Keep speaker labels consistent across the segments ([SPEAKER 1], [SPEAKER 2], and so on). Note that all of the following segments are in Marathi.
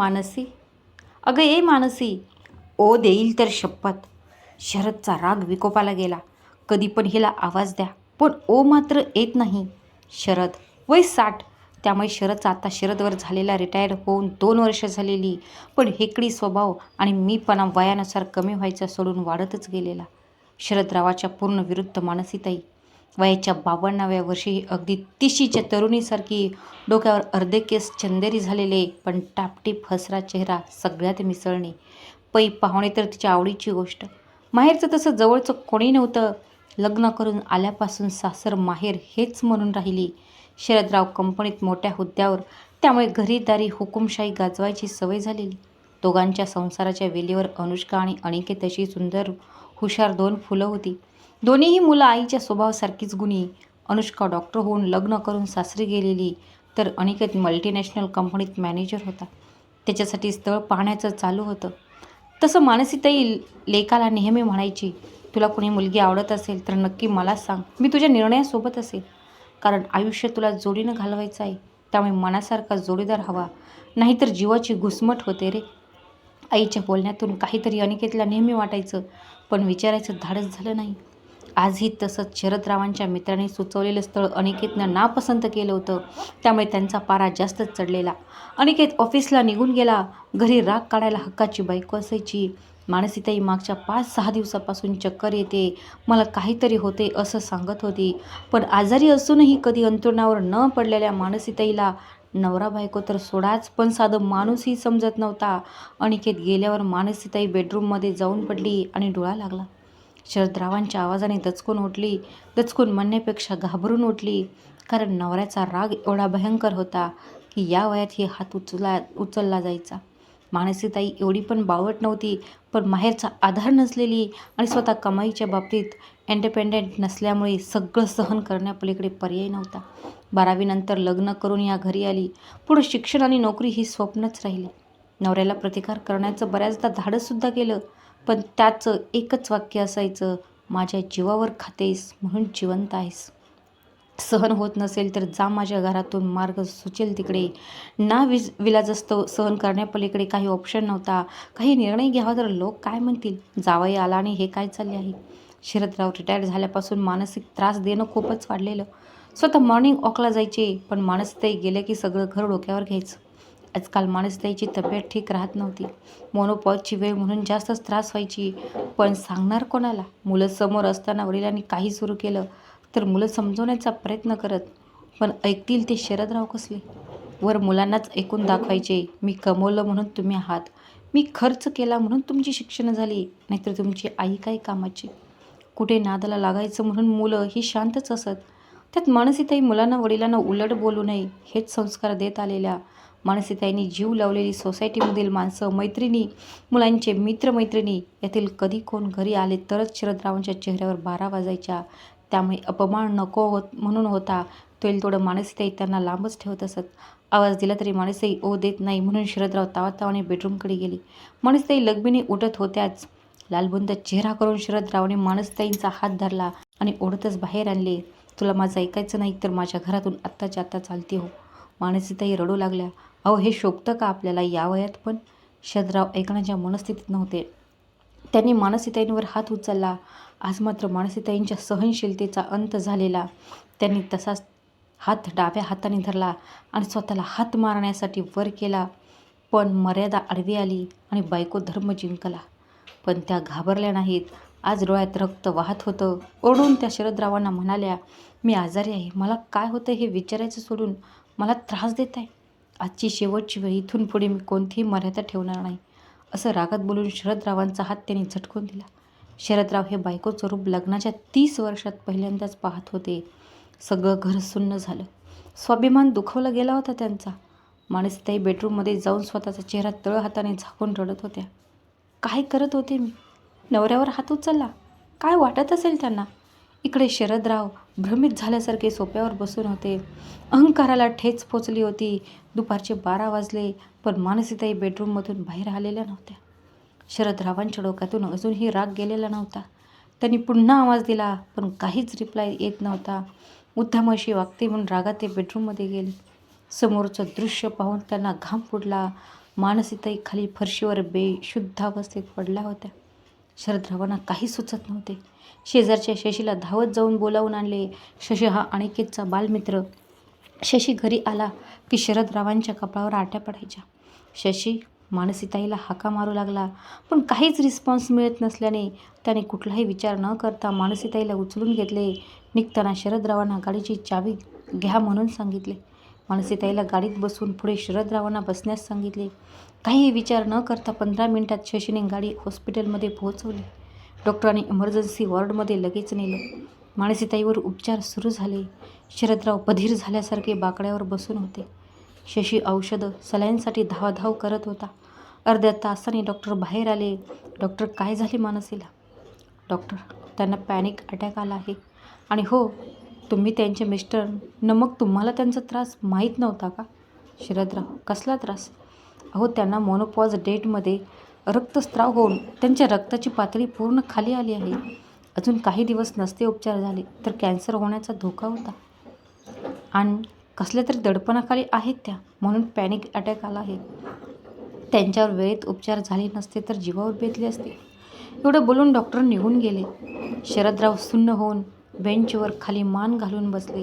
[SPEAKER 1] मानसी? अगं ए मानसी. ओ देईल तर शपथ. शरदचा राग विकोपाला गेला. कधी पण हिला आवाज द्या पण ओ मात्र येत नाही. शरद वय साठ. त्यामुळे शरदचा आता शरदवर झालेला रिटायर होऊन दोन वर्ष झालेली. पण हेकडी स्वभाव आणि मीपणा वयानुसार कमी व्हायचा सोडून वाढतच गेलेला. शरदरावाच्या पूर्ण विरुद्ध मानसीताई वयाच्या बावन्नाव्या वर्षी अगदी तिशीच्या तरुणीसारखी डोक्यावर अर्धे केस चंदेरी झालेले पण टापटीप हसरा चेहरा सगळ्यात मिसळणे. पै पाहुणे तर तिच्या आवडीची गोष्ट. माहेरचं तसं जवळचं कोणी नव्हतं. लग्न करून आल्यापासून सासर माहेर हेच म्हणून राहिली. शरदराव कंपनीत मोठ्या हुद्द्यावर त्यामुळे घरीदारी हुकुमशाही गाजवायची सवय झालेली. दोघांच्या संसाराच्या वेलीवर अनुष्का आणि अनिकेत अशी सुंदर हुशार दोन फुलं होती. दोन्हीही मुलं आईच्या स्वभावासारखीच गुणी. अनुष्का डॉक्टर होऊन लग्न करून सासरी गेलेली तर अनिकेत मल्टीनॅशनल कंपनीत मॅनेजर होता. त्याच्यासाठी स्थळ पाहण्याचं चालू होतं. तसं मानसीताई लेकाला नेहमी म्हणायची तुला कोणी मुलगी आवडत असेल तर नक्की मला सांग. मी तुझ्या निर्णयासोबत असेल. कारण आयुष्य तुला जोडीनं घालवायचं आहे. त्यामुळे मनासारखा जोडीदार हवा. नाहीतर जीवाची घुसमट होते रे. आईच्या बोलण्यातून काहीतरी अनिकेतला नेहमी वाटायचं पण विचारायचं धाडस झालं नाही. आजही तसंच शरदरावांच्या मित्रांनी सुचवलेलं स्थळ अनिकेतनं नापसंत केलं होतं. त्यामुळे त्यांचा पारा जास्तच चढलेला. अनिकेत ऑफिसला निघून गेला. घरी राग काढायला हक्काची बायको असायची. मानसीताई मागच्या पाच सहा दिवसापासून चक्कर येते. मला काहीतरी होते असं सांगत होती. पण आजारी असूनही कधी अंतरुणावर न पडलेल्या मानसीताईला नवरा बायको तर सोडाच पण साधं माणूसही समजत नव्हता. अनिकेत गेल्यावर मानसीताई बेडरूममध्ये जाऊन पडली आणि डोळा लागला. शरदरावांच्या आवाजाने दचकून उठली. दचकून म्हणण्यापेक्षा घाबरून उठली. कारण नवऱ्याचा राग एवढा भयंकर होता की या वयात ही हात उचला उचलला जायचा. मानसीताई एवढी पण बावट नव्हती पण माहेरचा आधार नसलेली आणि स्वतः कमाईच्या बाबतीत इंडिपेंडेंट नसल्यामुळे सगळं सहन करण्यापलीकडे पर्याय नव्हता. बारावीनंतर लग्न करून या घरी आली. पुढं शिक्षण आणि नोकरी ही स्वप्नच राहिली. नवऱ्याला प्रतिकार करण्याचं बऱ्याचदा धाडससुद्धा केलं. पण त्याचं एकच वाक्य असायचं माझ्या जीवावर खातेस म्हणून जिवंत आहेस. सहन होत नसेल तर जा माझ्या घरातून मार्ग सुचेल तिकडे. ना विज विलाजस्तव सहन करण्यापलीकडे काही ऑप्शन नव्हता. काही निर्णय घ्यावा तर लोक काय म्हणतील? जावाई आला आणि हे काय चालले आहे? शरदराव रिटायर झाल्यापासून मानसिक त्रास देणं खूपच वाढलेलं. स्वतः मॉर्निंग वॉकला जायचे पण मानसताई गेले की सगळं घर डोक्यावर घ्यायचं. आजकाल मानसताईची तब्येत ठीक राहत नव्हती. मोनोपॉजची वेळ म्हणून जास्तच त्रास व्हायची. पण सांगणार कोणाला? मुलं समोर असताना वडिलांनी काही सुरू केलं तर मुलं समजवण्याचा प्रयत्न करत. पण ऐकतील ते शरदराव कसले? वर मुलांनाच ऐकून दाखवायचे. मी कमवलं म्हणून तुम्ही आहात. मी खर्च केला म्हणून तुमची शिक्षणं झाली. नाहीतर तुमची आई काही कामाची? कुठे नादाला लागायचं म्हणून मुलं ही शांतच असत. त्यात मानसीताई मुलांना वडिलांना उलट बोलू नये हेच संस्कार देत आलेल्या मानसीताईंनी जीव लावलेली सोसायटीमधील माणसं मैत्रिणी मुलांचे मित्रमैत्रिणी यातील कधी कोण घरी आले तरच शरदरावांच्या चेहऱ्यावर बारा वाजायच्या. त्यामुळे अपमान नको होत म्हणून होता. तोईल थोडं मानसीताई त्यांना लांबच ठेवत असत. आवाज दिला तरी मानसीताई ओ देत नाही म्हणून शरदराव तावातावाने बेडरूमकडे गेली. मानसीताई लगबीने उठत होत्याच. लालबुंद चेहरा करून शरदरावने मानसताईंचा हात धरला आणि ओढतच बाहेर आणले. तुला माझं ऐकायचं नाही तर माझ्या घरातून आत्ताच्या आत्ता चालते हो. मानसीताई रडू लागल्या. अहो हे शोभतं का आपल्याला या वयात पण? शरदराव ऐकण्याच्या मनस्थितीत नव्हते त्यांनी मानसीताईंवर हात उचलला. आज मात्र मानसीताईंच्या सहनशीलतेचा अंत झालेला. त्यांनी तसाच हात डाव्या हाताने धरला आणि स्वतःला हात मारण्यासाठी वर केला. पण मर्यादा आडवी आली आणि बायको धर्म जिंकला. पण त्या घाबरल्या नाहीत. आज डोळ्यात रक्त वाहत होतं. ओढून त्या शरदरावांना म्हणाल्या मी आजारी आहे. मला काय होतं हे विचारायचं सोडून? मला त्रास देत आहे आजची शेवटची वेळ इथून पुढे मी कोणतीही मर्यादा ठेवणार नाही असं रागात बोलून शरदरावांचा हात त्यांनी झटकून दिला. शरदराव हे बायकोचं रूप लग्नाच्या तीस वर्षात पहिल्यांदाच पाहत होते. सगळं घर सुन्न झालं. स्वाभिमान दुखवला गेला होता त्यांचा. मानसीताई बेडरूममध्ये जाऊन स्वतःचा चेहरा तळ हाताने झाकून रडत होत्या. काय करत होते मी? नवऱ्यावर हात उचलला. काय वाटत असेल त्यांना? इकडे शरदराव भ्रमित झाल्यासारखे सोप्यावर बसून होते. अहंकाराला ठेच पोचली होती. दुपारचे बारा वाजले पण मानसीताई बेडरूममधून बाहेर आलेल्या नव्हत्या. शरदरावांच्या डोक्यातून अजूनही राग गेलेला नव्हता. त्यांनी पुन्हा आवाज दिला पण काहीच रिप्लाय येत नव्हता. उद्धामशी वागते म्हणून रागात ते बेडरूममध्ये गेले. समोरचं दृश्य पाहून त्यांना घाम फुटला मानसीताई खाली फरशीवर बेशुद्ध अवस्थेत पडल्या होत्या. शरदरावांना काही सुचत नव्हते. शेजारच्या शशीला धावत जाऊन बोलावून आणले. शशी हा अनिकेतचा बालमित्र. शशी घरी आला की शरदरावांच्या कपाळावर आट्या पडायच्या. शशी मानसीताईला हाका मारू लागला पण काहीच रिस्पॉन्स मिळत नसल्याने त्याने कुठलाही विचार न करता मानसीताईला उचलून घेतले. निघताना शरदरावांना गाडीची चावी घ्या म्हणून सांगितले. मानसीताईला गाडीत बसून पुढे शरदरावांना बसण्यास सांगितले. काही विचार न करता पंधरा मिनिटात शशीने गाडी हॉस्पिटलमध्ये पोहोचवली. डॉक्टरांनी इमर्जन्सी वॉर्डमध्ये लगेच नेलं. मानसीताईवर उपचार सुरू झाले. शरदराव बधीर झाल्यासारखे बाकड्यावर बसून होते. शशी औषधं सलाईनसाठी धावाधाव करत होता. अर्ध्या तासाने डॉक्टर बाहेर आले. डॉक्टर काय झाले मानसीला? डॉक्टर त्यांना पॅनिक अटॅक आला आहे. आणि हो तुम्ही त्यांचे मिस्टर न मग तुम्हाला त्यांचा त्रास माहीत नव्हता का? शरदराव कसला त्रास? अहो त्यांना मोनोपॉज डेटमध्ये रक्तस्राव होऊन त्यांच्या रक्ताची पातळी पूर्ण खाली आली आहे. अजून काही दिवस नसते उपचार झाले तर कॅन्सर होण्याचा धोका होता. आणि कसल्या तरी दडपणाखाली आहेत त्या म्हणून पॅनिक अटॅक आला आहे. त्यांच्यावर वेळेत उपचार झाले नसते तर जीवावर बेतले असते. एवढं बोलून डॉक्टर निघून गेले. शरदराव सुन्न होऊन बेंचवर खाली मान घालून बसले.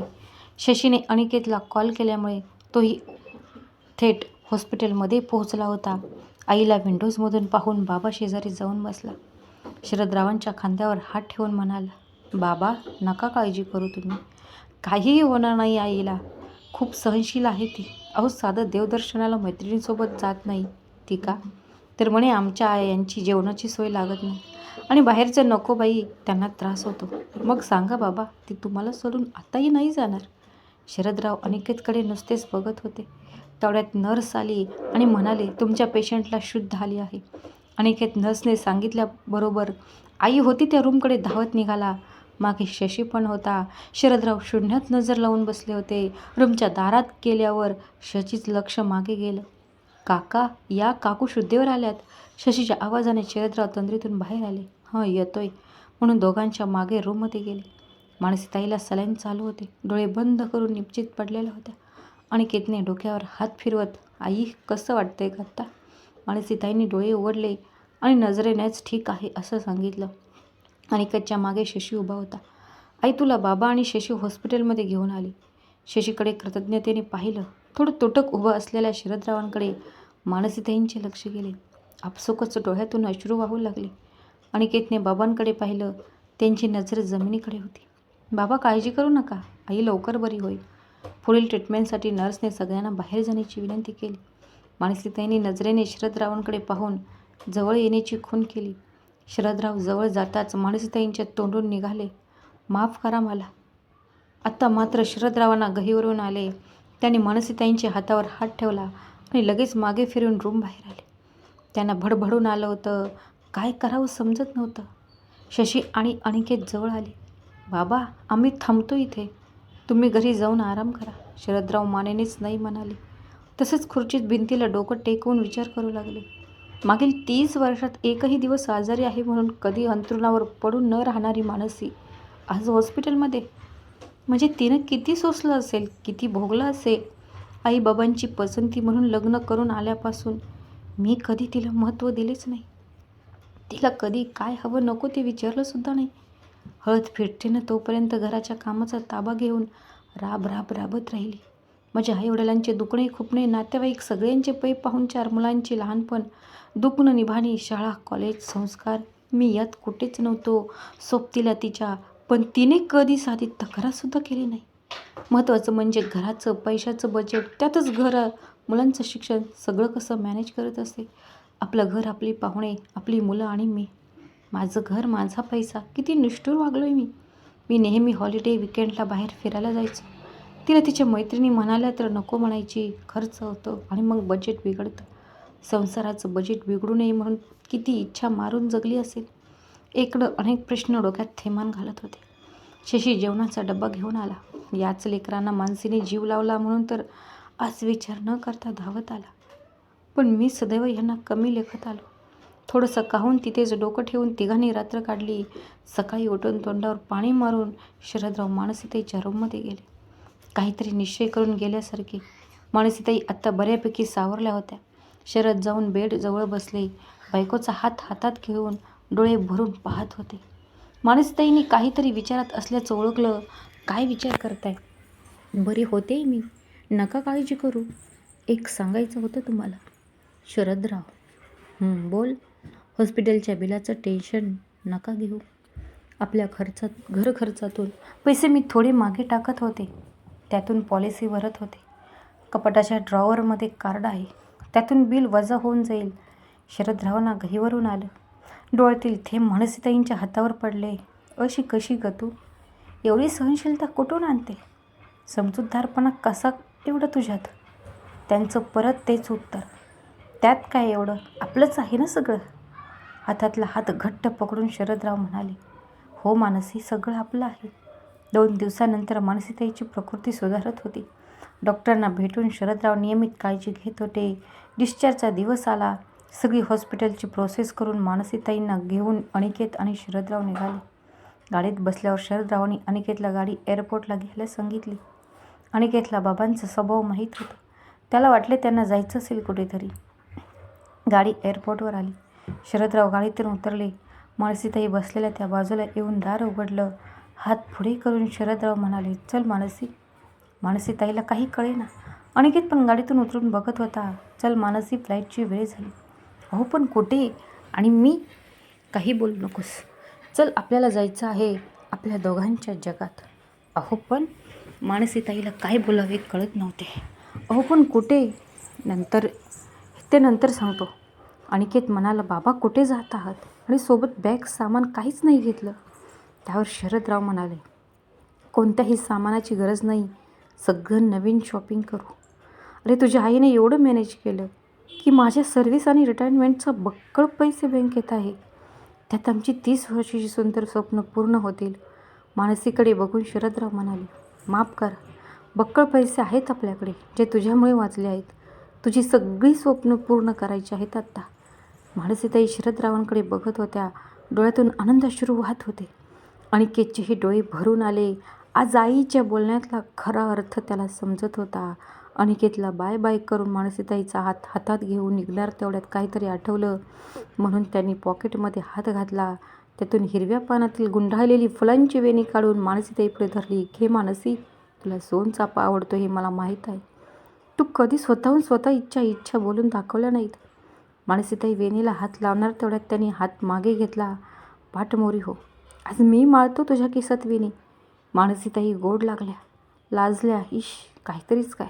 [SPEAKER 1] शशीने अनिकेतला कॉल केल्यामुळे तोही थेट हॉस्पिटलमध्ये पोहोचला होता. आईला विंडोजमधून पाहून बाबा शेजारी जाऊन बसला. शरदरावांच्या खांद्यावर हात ठेवून म्हणाला बाबा नका काळजी करू तुम्ही. काहीही होणार नाही आईला. खूप सहनशील आहे ती. अहो साधं देवदर्शनाला मैत्रिणीसोबत जात नाही. ती का? तर म्हणे आमच्या आई यांची जेवणाची सोय लागत नाही. आणि बाहेरचं नको बाई त्यांना त्रास होतो. मग सांगा बाबा ती तुम्हाला सोडून आताही नाही जाणार? शरदराव अनिकेतकडे नुसतेच बघत होते. तेवढ्यात नर्स आली आणि म्हणाले तुमच्या पेशंटला शुद्ध आली आहे. अनिकेत नर्सने सांगितल्याबरोबर आई होती त्या रूमकडे धावत निघाला. मागे शशी पण होता. शरदराव शून्यात नजर लावून बसले होते. रूमच्या दारात गेल्यावर शशीच लक्ष मागे गेलं. काका या काकू शुद्धेवर आल्यात. शशीच्या आवाजाने शरदराव तंद्रीतून बाहेर आले. हां येतोय. म्हणून दोघांच्या मागे रूममध्ये गेले. मानसीताईला सलाईन चालू होते. डोळे बंद करून निश्चित पडलेल्या होत्या. आणि केतने डोक्यावर हात फिरवत आई कसं वाटतंय का आत्ता मानसीताईंनी डोळे उघडले आणि नजरेनेच ठीक आहे असं सांगितलं. अनिकेतच्या मागे शशी उभा होता. आई तुला बाबा आणि शशी हॉस्पिटलमध्ये घेऊन आली. शशीकडे कृतज्ञतेने पाहिलं. थोडं तुटक उभं असलेल्या शरदरावांकडे मानसीताईंचे लक्ष गेले. आपसोकच डोळ्यातून अश्रू वाहू लागले. अनिकेतने बाबांकडे पाहिलं. त्यांची नजर जमिनीकडे होती. बाबा काळजी करू नका. आई लवकर बरी होईल. पुढील ट्रीटमेंटसाठी नर्सने सगळ्यांना बाहेर जाण्याची विनंती केली. मानसीताईंनी नजरेने शरदरावांकडे पाहून जवळ येण्याची खून केली. शरदराव जवळ जाताच मानसीताईंच्या तोंडून निघाले. माफ करा मला. आत्ता मात्र शरदरावांना गहीवरून आले. त्यांनी मानसीताईंच्या हातावर हात ठेवला आणि लगेच मागे फिरून रूम बाहेर आले. त्यांना भडभडून आलं होतं. काय करावं समजत नव्हतं. शशी आणि अनिकेत जवळ आले. बाबा आम्ही थांबतो इथे. तुम्ही घरी जाऊन आराम करा. शरदराव मानेनेच नाही म्हणाले. तसेच खुर्चीत भिंतीला डोकं टेकवून विचार करू लागले. मागील तीस वर्षात एकही दिवस आजारी आहे म्हणून कधी अंथरुणावर पडून न राहणारी मानसी आज हॉस्पिटलमध्ये. म्हणजे तिनं किती सोसलं असेल किती भोगलं असेल? आईबाबांची पसंती म्हणून लग्न करून आल्यापासून मी कधी तिला महत्त्व दिलेच नाही. तिला कधी काय हवं नको ते विचारलंसुद्धा नाही. हळद फिरतेनं तोपर्यंत घराच्या कामाचा ताबा घेऊन राब राब राबत राहिली. माझ्या आईवडिलांचे दुखणे खुपणे नातेवाईक सगळ्यांचे पै पाहून चार मुलांचे लहानपण दुखणं निभाणी शाळा कॉलेज संस्कार. मी यात कुठेच नव्हतो सोबतीला तिच्या पण तिने कधी साधी तक्रारसुद्धा केली नाही. महत्त्वाचं म्हणजे घराचं पैशाचं बजेट त्यातच घर मुलांचं शिक्षण सगळं कसं मॅनेज करत असते. आपलं घर आपली पाहुणे आपली मुलं आणि मी. माझं घर माझा पैसा. किती निष्ठूर वागलो आहे मी. मी नेहमी हॉलिडे विकेंडला बाहेर फिरायला जायचो. तिला तिच्या मैत्रिणी म्हणाल्या तर नको म्हणायची. खर्च होतो आणि मग बजेट बिघडतं. संसाराचं बजेट बिघडू नये म्हणून किती इच्छा मारून जगली असेल. इकडं अनेक प्रश्न डोक्यात थैमान घालत होते. शशी जेवणाचा डब्बा घेऊन आला. याच लेकरांना मानसीने जीव लावला म्हणून तर आज विचार न करता धावत आला. पण मी सदैव यांना कमी लेखत आलो. थोडंसं काहून तिथेच डोकं ठेवून तिघांनी रात्र काढली. सकाळी उठून तोंडावर पाणी मारून शरदराव मानसीताईच्या रूममध्ये गेले. काहीतरी निश्चय करून गेल्यासारखे. मानसीताई आत्ता बऱ्यापैकी सावरल्या होत्या. शरद जाऊन बेड जवळ बसले. बायकोचा हात हातात घेऊन डोळे भरून पाहत होते. मानसीताईंनी काहीतरी विचारात असल्याचं ओळखलं. काय विचार करताय? बरी होते मी. नका काळजी करू. एक सांगायचं होतं तुम्हाला. शरदराव. बोल. हॉस्पिटलच्या बिलाचं टेन्शन नका घेऊ. आपल्या खर्चात घर खर्चातून पैसे मी थोडे मागे टाकत होते. त्यातून पॉलिसी भरत होते. कपाटाच्या ड्रॉवरमध्ये कार्ड आहे. त्यातून बिल वजा होऊन जाईल. शरदरावांना घहीवरून आलं. डोळ्यातील थेंब म्हणसीताईंच्या हातावर पडले. अशी कशी ग तू एवढी सहनशीलता कुठून आणते? समजूतदारपणा कसा एवढं तुझ्यात? त्यांचं परत तेच उत्तर. त्यात काय एवढं? आपलंच आहे ना सगळं? हातातला हात घट्ट पकडून शरदराव म्हणाले हो मानसी सगळं आपलं आहे. दोन दिवसानंतर मानसीताईची प्रकृती सुधारत होती. डॉक्टरांना भेटून शरदराव नियमित काळजी घेत होते. डिस्चार्जचा दिवस आला. सगळी हॉस्पिटलची प्रोसेस करून मानसीताईंना घेऊन अनिकेत आणि शरदराव निघाले. गाडीत बसल्यावर शरदरावांनी अनिकेतला गाडी एअरपोर्टला घ्यायला सांगितली. अनिकेतला बाबांचा स्वभाव माहीत होता. त्याला वाटले त्यांना जायचं असेल कुठेतरी. गाडी एअरपोर्टवर आली. शरदराव गाडीतून उतरले. मानसीताई बसलेल्या त्या बाजूला येऊन दार उघडलं. हात पुढे करून शरदराव म्हणाले चल मानसी. मानसीताईला काही कळेना. अनिकेत पण गाडीतून उतरून बघत होता. चल मानसी फ्लाईटची वेळ झाली. अहो पण कुठे? आणि मी? काही बोलू नकोस. चल आपल्याला जायचं आहे आपल्या दोघांच्या जगात. अहो पण मानसीताईला काय बोलावे कळत नव्हते. अहो पण कुठे? नंतर ते नंतर सांगतो. अनिकेत म्हणाला बाबा कुठे जात आहात? आणि सोबत बॅग सामान काहीच नाही घेतलं. त्यावर शरदराव म्हणाले कोणत्याही सामानाची गरज नाही. सगळं नवीन शॉपिंग करू. अरे तुझ्या आईने एवढं मॅनेज केलं की माझ्या सर्व्हिस आणि रिटायरमेंटचा बक्कळ पैसे बँकेत आहे. त्यात आमची तीस वर्षाची सुंदर स्वप्न पूर्ण होतील. मानसीकडे बघून शरदराव म्हणाले माफ कर. बक्कळ पैसे आहेत आपल्याकडे जे तुझ्यामुळे वाचले आहेत. तुझी सगळी स्वप्न पूर्ण करायची आहेत आत्ता. मानसीताई शरदरावांकडे बघत होत्या. डोळ्यातून आनंद वाहत होते. अनिकेतचेही डोळे भरून आले. आज आईच्या बोलण्यातला खरा अर्थ त्याला समजत होता. अनिकेतला बाय बाय करून मानसीताईचा हात हातात घेऊन निघणार तेवढ्यात काहीतरी आठवलं. म्हणून त्यांनी पॉकेटमध्ये हात घातला. त्यातून हिरव्या पानातील गुंडाळलेली फुलांची वेणी काढून मानसीताईपुढे धरली. घे मानसी तुला सोन चापा आवडतो हे मला माहीत आहे. तू कधी स्वतःहून स्वतः इच्छा इच्छा बोलून दाखवल्या नाहीत. मानसीताई वेणीला हात लावणार तेवढ्यात त्यांनी हात मागे घेतला. पाठमोरी हो. आज मी माळतो तुझ्या केसात वेणी. मानसीताई गोड लागल्या. लाजल्या. इश काहीतरीच काय?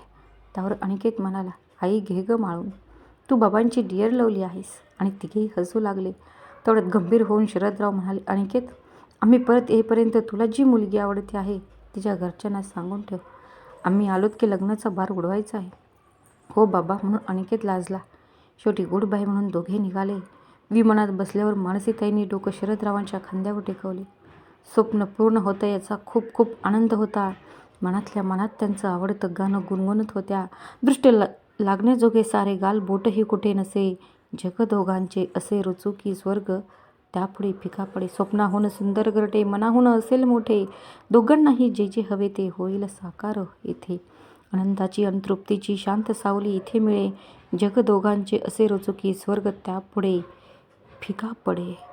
[SPEAKER 1] त्यावर अनिकेत म्हणाला. आई घे गं माळून. तू बाबांची डिअर लावली आहेस आणि तिघेही हसू लागले. तेवढ्यात गंभीर होऊन शरदराव म्हणाले अनिकेत आम्ही परत येईपर्यंत तुला जी मुलगी आवडते आहे तिच्या घरच्यांना सांगून ठेव. आम्ही आलोत की लग्नाचा भार उडवायचा आहे. हो बाबा म्हणून अनिकेत लाजला. शेवटी गुड बाय म्हणून दोघे निघाले. विमानात बसल्यावर मानसीताईंनी डोकं शरदरावांच्या खांद्यावर टेकवले. स्वप्न पूर्ण होतं याचा खूप खूप आनंद होता. मनातल्या मनात त्यांचं आवडतं गाणं गुणगुणत होत्या. दृष्ट ला लागण्याजोगे सारे गाल बोटही कुठे नसे. जग दोघांचे असे रुचू की स्वर्ग. त्यापुढे फिका पडे स्वप्नाहून सुंदर गरटे मनाहून असेल मोठे. दोघांनाही जे जे हवे ते होईल साकार येथे. आनंदाची अंतृप्तीची शांत सावली इथे मिळे. जगदोघांचे असे रचू की स्वर्ग त्यापुढे फिका पडे.